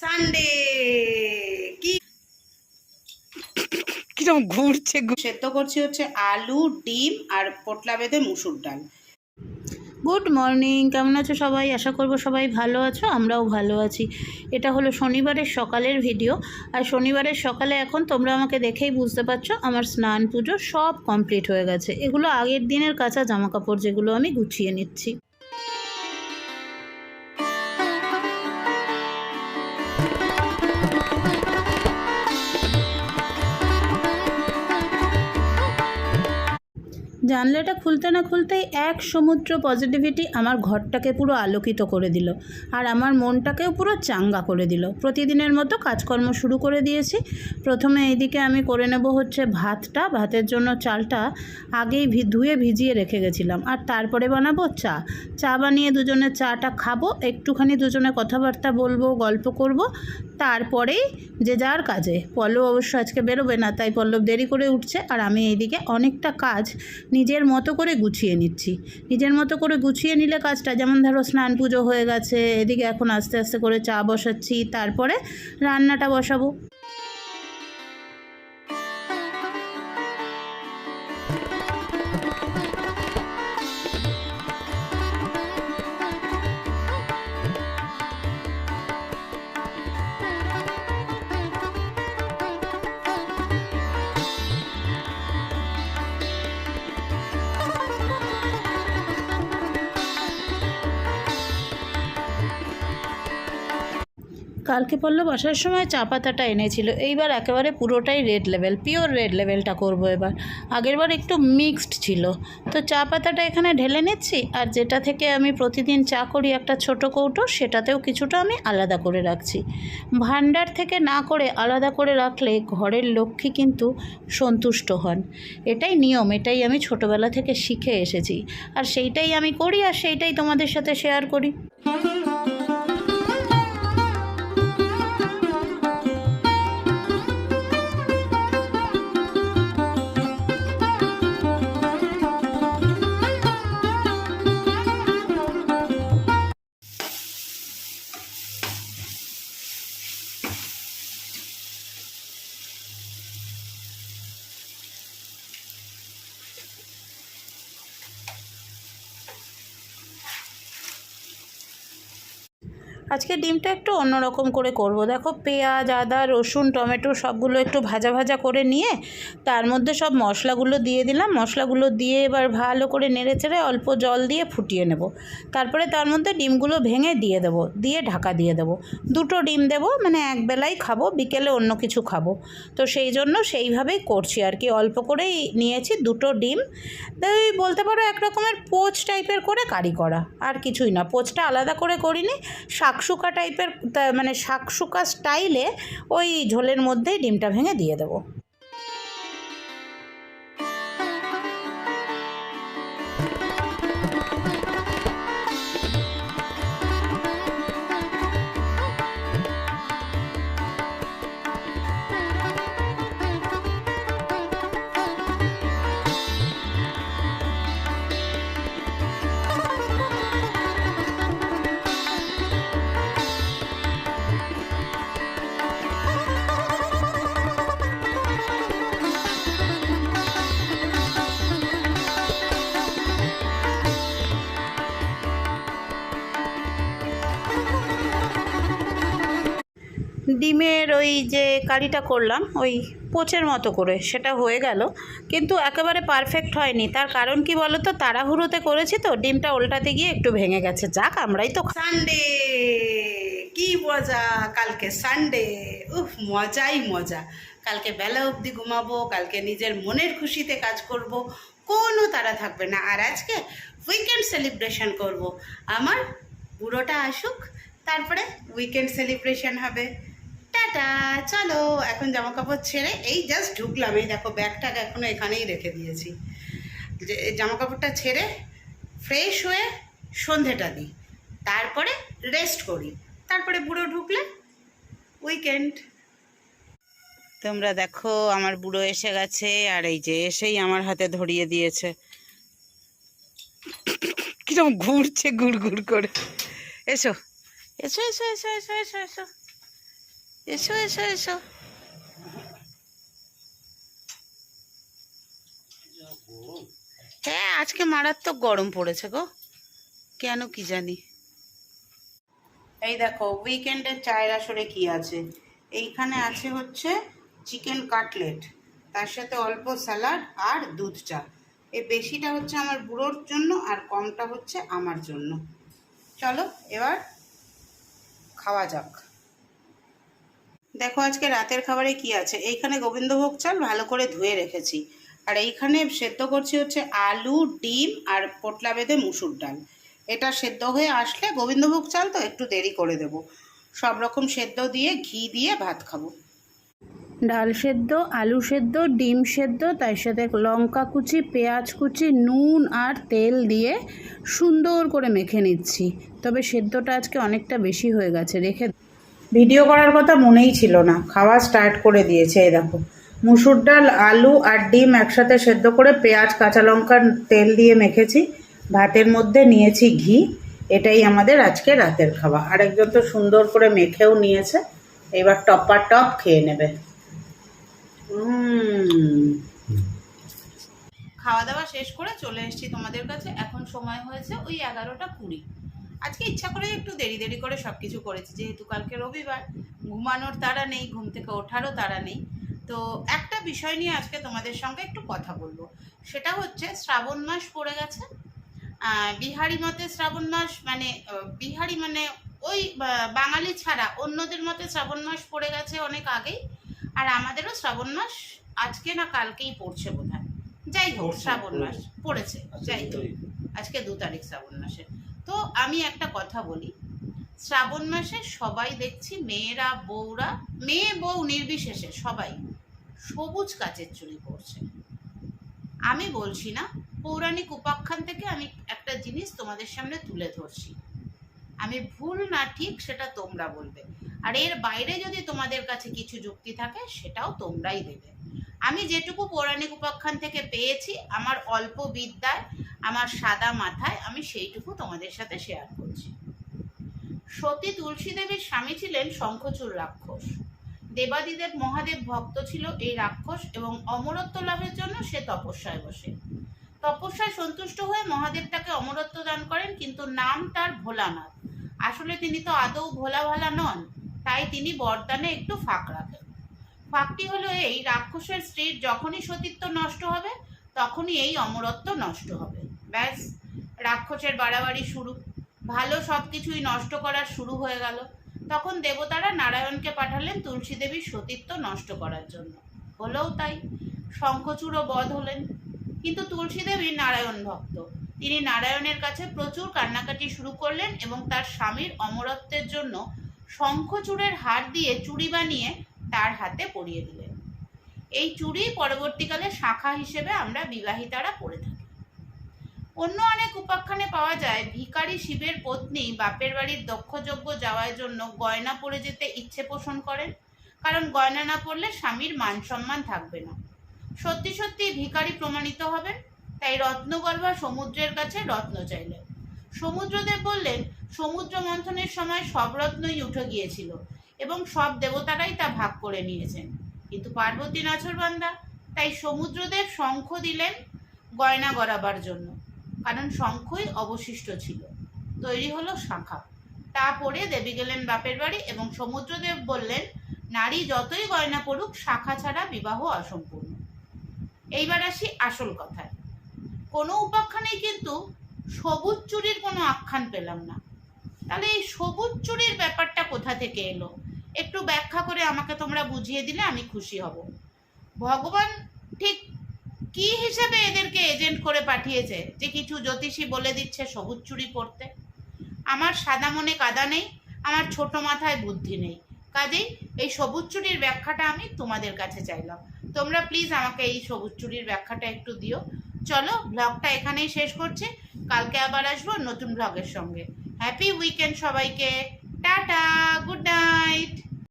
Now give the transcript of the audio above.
Sunday কি? কীরকম ঘুরছে ঘুর- সেদ্ধ করছি হচ্ছে আলু ডিম আর পোটলা বেঁধে মুসুর ডাল। গুড মর্নিং কেমন আছো সবাই? আশা করব সবাই ভালো আছো আমরাও ভালো আছি। এটা হলো শনিবারের সকালের ভিডিও আর শনিবারের সকালে এখন তোমরা আমাকে দেখেই বুঝতে পারছ আমার স্নান পুজো সব কমপ্লিট হয়ে গেছে। এগুলো আগের দিনের কাঁচা জামা কাপড় যেগুলো আমি গুছিয়ে নিচ্ছি। জানলাটা খুলতে না খুলতেই এক সমুদ্র পজিটিভিটি আমার ঘরটাকে পুরো আলোকিত করে দিল আর আমার মনটাকেও পুরো চাঙ্গা করে দিল। প্রতিদিনের মতো কাজকর্ম শুরু করে দিয়েছি। প্রথমে এইদিকে আমি করে নেব হচ্ছে ভাতটা। ভাতের জন্য চালটা আগেই ধুয়ে ভিজিয়ে রেখে গেছিলাম। আর তারপরে বানাবো চা। চা বানিয়ে দুজনে চাটা খাব। একটুখানি দুজনে কথাবার্তা বলব, গল্প করব। তারপরেই যে যার কাজে। পল্লব অবশ্য আজকে বেরোবে না, তাই পল্লব দেরি করে উঠছে। আর আমি এইদিকে অনেকটা কাজ নিজের মতো করে গুছিয়ে নিচ্ছি। নিজের মতো করে গুছিয়ে নিলে কাজটা, যেমন ধরো স্নান পুজো হয়ে গেছে, এদিকে এখন আস্তে আস্তে করে চা বসাচ্ছি, তারপরে রান্নাটা বসাবো। কালকে পড়ল বসার সময়, চা পাতাটা এনেছিল। এইবার একেবারে পুরোটাই রেড লেভেল পিওর রেড লেভেলটা করব এবার। আগেরবার একটু মিক্সড ছিল। তো চা পাতাটা এখানে ঢেলে নিচ্ছি, আর যেটা থেকে আমি প্রতিদিন চা করি একটা ছোট কৌটো, সেটাতেও কিছুটা আমি আলাদা করে রাখছি। ভান্ডার থেকে না করে আলাদা করে রাখলে ঘরের লক্ষ্মী কিন্তু সন্তুষ্ট হন। এটাই নিয়ম, এটাই আমি ছোটোবেলা থেকে শিখে এসেছি। আর সেইটাই আমি করি, আর সেইটাই তোমাদের সাথে শেয়ার করি। আজকে ডিমটা একটু অন্যরকম করে করব। দেখো পেঁয়াজ, আদা, রসুন, টমেটো সবগুলো একটু ভাজা ভাজা করে নিয়ে তার মধ্যে সব মশলাগুলো দিয়ে দিলাম। মশলাগুলো দিয়ে এবার ভালো করে নেড়ে চেড়ে অল্প জল দিয়ে ফুটিয়ে নেব। তারপরে তার মধ্যে ডিমগুলো ভেঙে দিয়ে দেবো, দিয়ে ঢাকা দিয়ে দেবো। দুটো ডিম দেবো মানে এক বেলাই খাব, বিকেলে অন্য কিছু খাব। তো সেই জন্য সেইভাবেই করছি আর কি। অল্প করেই নিয়েছি দুটো ডিম। বলতে পারো এক রকমের পোচ টাইপের করে কারি করা। আর কিছুই না, পোচটা আলাদা করে করিনি শাকশুকা টাইপের মানে শাকশুকা স্টাইলে ওই ঝোলের মধ্যেই ডিমটা ভেঙে দিয়ে দেবো। ডিমের ওই যে কারিটা করলাম, ওই পোচের মতো করে, সেটা হয়ে গেল। কিন্তু একেবারে পারফেক্ট হয়নি। তার কারণ কি বলো তো তাড়াহুড়োতে করেছি তো, ডিমটা উল্টাতে গিয়ে একটু ভেঙে গেছে। যাক, আমরাই তো সানডে কি মজা! কালকে সানডে উফ, মজাই মজা। কালকে বেলা অবধি ঘুমাবো, কালকে নিজের মনের খুশিতে কাজ করব, কোনো তারা থাকবে না। আর আজকে উইকেন্ড সেলিব্রেশন করব। আমার বুড়োটা আসুক, তারপরে উইকেন্ড সেলিব্রেশন হবে। টাটা, চলো, এখন জামা কাপড় ছেড়ে এই জাস্ট ঢুকলাম। এই দেখো ব্যাগটা এখনও এখানেই রেখে দিয়েছি। যে জামা কাপড়টা ছেড়ে ফ্রেশ হয়ে সন্ধেটা দিই। তারপরে রেস্ট করি। তারপরে বুড়ো ঢুকলে উইকেন্ড তোমরা দেখো, আমার বুড়ো এসে গেছে, আর এই যে এসেই আমার হাতে ধরিয়ে দিয়েছে। কীরকম ঘুরছে ঘুর ঘুর করে। এসো এসো এসো এসো এসো এসো এসো। এসো এসো এসো। হ্যাঁ আজকে মারাত্মক গরম পড়েছে গো। কেন কি জানি। এই দেখো উইকেন্ডের চায়ের আসরে কি আছে? এইখানে আছে হচ্ছে চিকেন কাটলেট তার সাথে অল্প স্যালাড আর দুধ চা। এই বেশিটা হচ্ছে আমার বুড়োর জন্য আর কমটা হচ্ছে আমার জন্য। চলো, এবার খাওয়া যাক। দেখো আজকে রাতের খাবারে কি আছে? এইখানে গোবিন্দভোগ চাল ভালো করে ধুয়ে রেখেছি। আর এইখানে সেদ্ধ করছি হচ্ছে আলু, ডিম আর পোটলা বেঁধে মুসুর ডাল। এটা সেদ্ধ হয়ে আসলে গোবিন্দভোগ চাল তো একটু দেরি করে দেব। সব রকম সেদ্ধ দিয়ে ঘি দিয়ে ভাত খাব। ডাল সেদ্ধ, আলু সেদ্ধ, ডিম সেদ্ধ, তার সাথে লঙ্কা কুচি, পেঁয়াজ কুচি, নুন আর তেল দিয়ে সুন্দর করে মেখে নিচ্ছি। তবে সেদ্ধটা আজকে অনেকটা বেশি হয়ে গেছে, রেখে ভিডিও করার কথা মনেই ছিল না। খাওয়া স্টার্ট করে দিয়েছে, এই দেখো। মুসুর ডাল, আলু আর ডিম একসাথে সেদ্ধ করে পেঁয়াজ, কাঁচা লঙ্কার তেল দিয়ে মেখেছি। ভাতের মধ্যে নিয়েছি ঘি। এটাই আমাদের আজকে রাতের খাওয়া আরেকজন তো সুন্দর করে মেখেও নিয়েছে। এবার টপার টপ খেয়ে নেবে। খাওয়া দাওয়া শেষ করে চলে এসেছি তোমাদের কাছে। এখন সময় হয়েছে ওই এগারোটা কুড়ি। আজকে ইচ্ছা করে একটু দেরি দেরি করে সব কিছু করেছি যেহেতু কালকে রবিবার। ঘুমানোর তারা নেই ঘুম থেকে ওঠারও তারা নেই। তো একটা বিষয় নিয়ে আজকে তোমাদের সঙ্গে একটু কথা বলব। সেটা হচ্ছে শ্রাবণ মাস পড়ে গেছে। বিহারি মতে শ্রাবণ মাস মানে বিহারি মানে ওই বাঙালি ছাড়া অন্যদের মতে শ্রাবণ মাস পড়ে গেছে অনেক আগেই। আর আমাদেরও শ্রাবণ মাস আজকে না কালকেই পড়ছে বোধ যাই হোক শ্রাবণ মাস পড়েছে যাই হোক। আজকে দু তারিখ শ্রাবণ মাসে তো আমি একটা কথা বলি। শ্রাবণ মাসে সবাই দেখছি মেয়েরা, বউরা, মেয়ে, বউ নির্বিশেষে সবাই সবুজ কাচের চুড়ি পরছে। আমি বলছি না, পৌরাণিক উপাখ্যান থেকে আমি একটা জিনিস তোমাদের সামনে তুলে ধরছি। আমি ভুল না ঠিক সেটা তোমরা বলবে। আর এর বাইরে যদি তোমাদের কাছে কিছু যুক্তি থাকে, সেটাও তোমরাই দেবে। আমি যেটুকু পৌরাণিক উপাখ্যান থেকে পেয়েছি, আমার অল্প বিদ্যায় আমার সাদা মাথায় আমি সেইটুকু তোমাদের সাথে শেয়ার করছি। সতী তুলসী দেবীর স্বামী ছিলেন শঙ্খচূড় রাক্ষস। দেবাদিদেব মহাদেব ভক্ত ছিল এই রাক্ষস এবং অমরত্ব লাভের জন্য সে তপস্যায় বসে। তপস্যায় সন্তুষ্ট হয়ে মহাদেব তাকে অমরত্ব দান করেন, কিন্তু নাম তার ভোলানাথ। আসলে তিনি তো আদৌ ভোলা ভালা নন, তাই তিনি বরদানে একটু ফাঁক রাখেন। ফাঁকটি হলো এই, রাক্ষসের স্ত্রীর যখনই সতীত্ব নষ্ট হবে, তখনই এই অমরত্ব নষ্ট হবে। ব্যাস, রাক্ষসের বাড়াবাড়ি শুরু। ভালো সব কিছুই নষ্ট করার শুরু হয়ে গেল। তখন দেবতারা নারায়ণকে পাঠালেন তুলসী দেবীর সতীত্ব নষ্ট করার জন্য। হলেও তাই শঙ্খচূড় বধ হলেন। কিন্তু তুলসী দেবী নারায়ণ ভক্ত। তিনি নারায়ণের কাছে প্রচুর কান্নাকাটি শুরু করলেন এবং তার স্বামীর অমরত্বের জন্য শঙ্খচূড়ের হার দিয়ে চুড়ি বানিয়ে তার হাতে পরিয়ে দিলেন। এই চুড়ি পরবর্তীকালে শাখা হিসেবে আমরা বিবাহিতারা পরে থাকি। অন্য অনেক উপাখ্যানে পাওয়া যায়, ভিখারি শিবের পত্নী বাপের বাড়ির দক্ষযজ্ঞ যাওয়ার জন্য গয়না পরে যেতে ইচ্ছে পোষণ করেন, কারণ গয়না না পরলে স্বামীর মান সম্মান থাকবে না। সত্যি সত্যি ভিখারি প্রমাণিত হবেন, তাই রত্নগর্ভা সমুদ্রের কাছে রত্ন চাইলেন। সমুদ্রদেব বললেন, সমুদ্র মন্থনের সময় সব রত্নই উঠে গিয়েছিল এবং সব দেবতারাই তা ভাগ করে নিয়েছেন। কিন্তু পার্বতী নাছরবান্দা তাই সমুদ্রদেব শঙ্খ দিলেন গয়না গড়াবার জন্য। কারণ শঙ্খই অবশিষ্ট ছিল। তৈরি হলো শাখা। তা পরে দেবী গেলেন বাপের বাড়ি এবং সমুদ্রদেব বললেন, নারী যতই গয়না পড়ুক, শাখা ছাড়া বিবাহ অসম্পূর্ণ। এইবার আসি আসল কথায়। কোনো উপাখ্যানেই কিন্তু সবুজ চুরির কোনো আখ্যান পেলাম না। তাহলে এই সবুজ চুরির ব্যাপারটা কোথা থেকে এলো? একটু ব্যাখ্যা করে আমাকে তোমরা বুঝিয়ে দিলে আমি খুশি হব। ভগবান ঠিক কি হিসেবে এদেরকে এজেন্ট করে পাঠিয়েছে? যে কিছু জ্যোতিষী বলে দিচ্ছে সবুজ চুরি পড়তে আমার সাদা মনে কাদা নেই, আমার ছোট মাথায় বুদ্ধি নেই। কাজেই এই সবুজ চুরির ব্যাখ্যাটা আমি তোমাদের কাছে চাইলাম। তোমরা প্লিজ আমাকে এই সবুজ চুরির ব্যাখ্যাটা একটু দিও। চলো ব্লগটা এখানেই শেষ করছি। কালকে আবার আসব নতুন ব্লগের সঙ্গে। হ্যাপি উইকেন্ড সবাইকে। Tata good night